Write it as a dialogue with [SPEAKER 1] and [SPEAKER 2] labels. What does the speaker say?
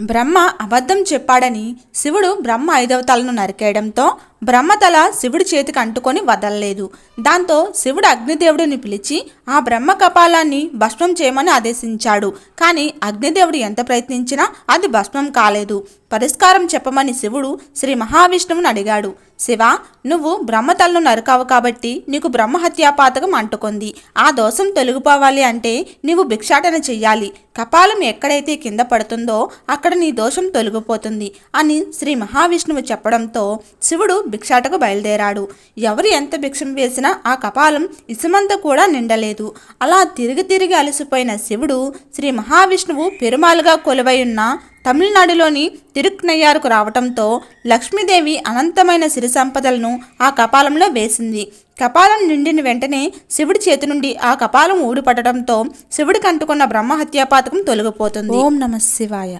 [SPEAKER 1] బ్రహ్మ అబద్ధం చెప్పాడని శివుడు బ్రహ్మ ఐదవ తలను నరికేయడంతో బ్రహ్మ తల శివుడి చేతికి అంటుకొని వదలలేదు. దాంతో శివుడు అగ్నిదేవుడిని పిలిచి ఆ బ్రహ్మ కపాలాన్ని భస్మం చేయమని ఆదేశించాడు. కానీ అగ్నిదేవుడు ఎంత ప్రయత్నించినా అది భస్మం కాలేదు. పరిష్కారం చెప్పమని శివుడు శ్రీ మహావిష్ణువుని అడిగాడు. శివ నువ్వు బ్రహ్మతలను నరకావు కాబట్టి నీకు బ్రహ్మహత్యాపాతకం అంటుకుంది. ఆ దోషం తొలగిపోవాలి అంటే నీవు భిక్షాటన చెయ్యాలి. కపాలం ఎక్కడైతే కింద పడుతుందో అక్కడ నీ దోషం తొలగిపోతుంది అని శ్రీ మహావిష్ణువు చెప్పడంతో శివుడు భిక్షాటకు బయలుదేరాడు. ఎవరు ఎంత భిక్షం వేసినా ఆ కపాలం ఇసుమంత కూడా నిండలేదు. అలా తిరిగి తిరిగి అలసిపోయిన శివుడు శ్రీ మహావిష్ణువు పెరుమాలుగా కొలువై ఉన్న తమిళనాడులోని తిరుక్నయ్యారుకు రావటంతో లక్ష్మీదేవి అనంతమైన సిరి సంపదలను ఆ కపాలంలో వేసింది. కపాలం నిండిన వెంటనే శివుడి చేతి నుండి ఆ కపాలం ఊడిపడటంతో శివుడికి అంటుకున్న బ్రహ్మహత్యాపాతకం తొలగిపోతుంది. ఓం నమ శివాయ.